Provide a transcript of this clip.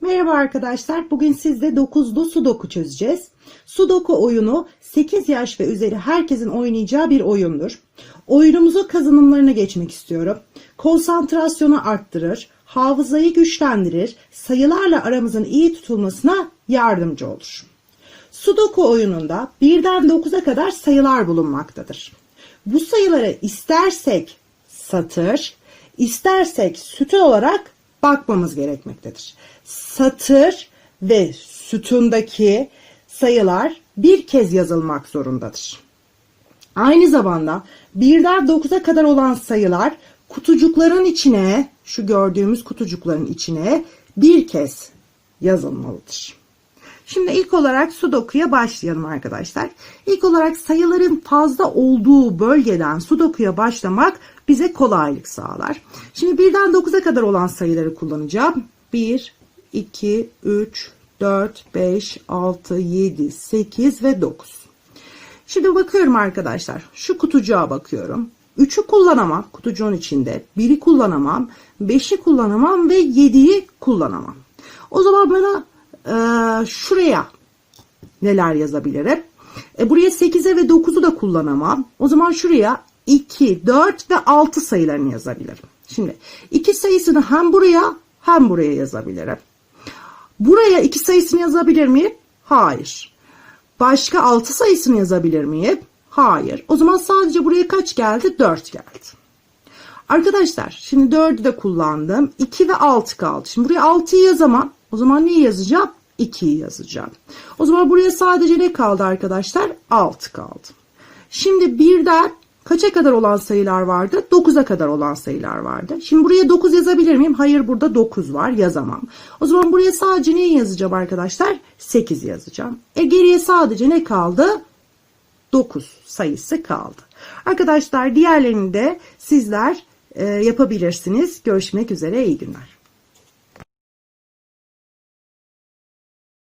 Merhaba arkadaşlar. Bugün sizle 9'lu sudoku çözeceğiz. Sudoku oyunu 8 yaş ve üzeri herkesin oynayacağı bir oyundur. Oyunumuzu kazanımlarına geçmek istiyorum. Konsantrasyonu arttırır, hafızayı güçlendirir, sayılarla aramızın iyi tutulmasına yardımcı olur. Sudoku oyununda 1'den 9'a kadar sayılar bulunmaktadır. Bu sayıları istersek satır, istersek sütun olarak bakmamız gerekmektedir. Satır ve sütundaki sayılar bir kez yazılmak zorundadır. Aynı zamanda 1'den 9'a kadar olan sayılar kutucukların içine, şu gördüğümüz kutucukların içine bir kez yazılmalıdır. Şimdi ilk olarak sudoku'ya başlayalım arkadaşlar. İlk olarak sayıların fazla olduğu bölgeden sudoku'ya başlamak bize kolaylık sağlar. Şimdi 1'den 9'a kadar olan sayıları kullanacağım. 1, 2, 3, 4, 5, 6, 7, 8 ve 9. Şimdi bakıyorum arkadaşlar. Şu kutucuğa bakıyorum. 3'ü kullanamam kutucuğun içinde. 1'i kullanamam. 5'i kullanamam ve 7'yi kullanamam. O zaman bana şuraya neler yazabilirim? E, buraya 8'e ve 9'u da kullanamam. O zaman şuraya 2, 4 ve 6 sayılarını yazabilirim. Şimdi 2 sayısını hem buraya hem buraya yazabilirim. Buraya 2 sayısını yazabilir miyim? Hayır. Başka 6 sayısını yazabilir miyim? Hayır. O zaman sadece buraya kaç geldi? 4 geldi. Arkadaşlar şimdi 4'ü de kullandım. 2 ve 6 kaldı. Şimdi buraya 6'yı yazamam. O zaman neyi yazacağım? 2'yi yazacağım. O zaman buraya sadece ne kaldı arkadaşlar? 6 kaldı. Şimdi birden kaça kadar olan sayılar vardı? 9'a kadar olan sayılar vardı. Şimdi buraya 9 yazabilir miyim? Hayır burada 9 var yazamam. O zaman buraya sadece neyi yazacağım arkadaşlar? 8 yazacağım. E geriye sadece ne kaldı? 9 sayısı kaldı. Arkadaşlar diğerlerini de sizler e, yapabilirsiniz. Görüşmek üzere iyi günler.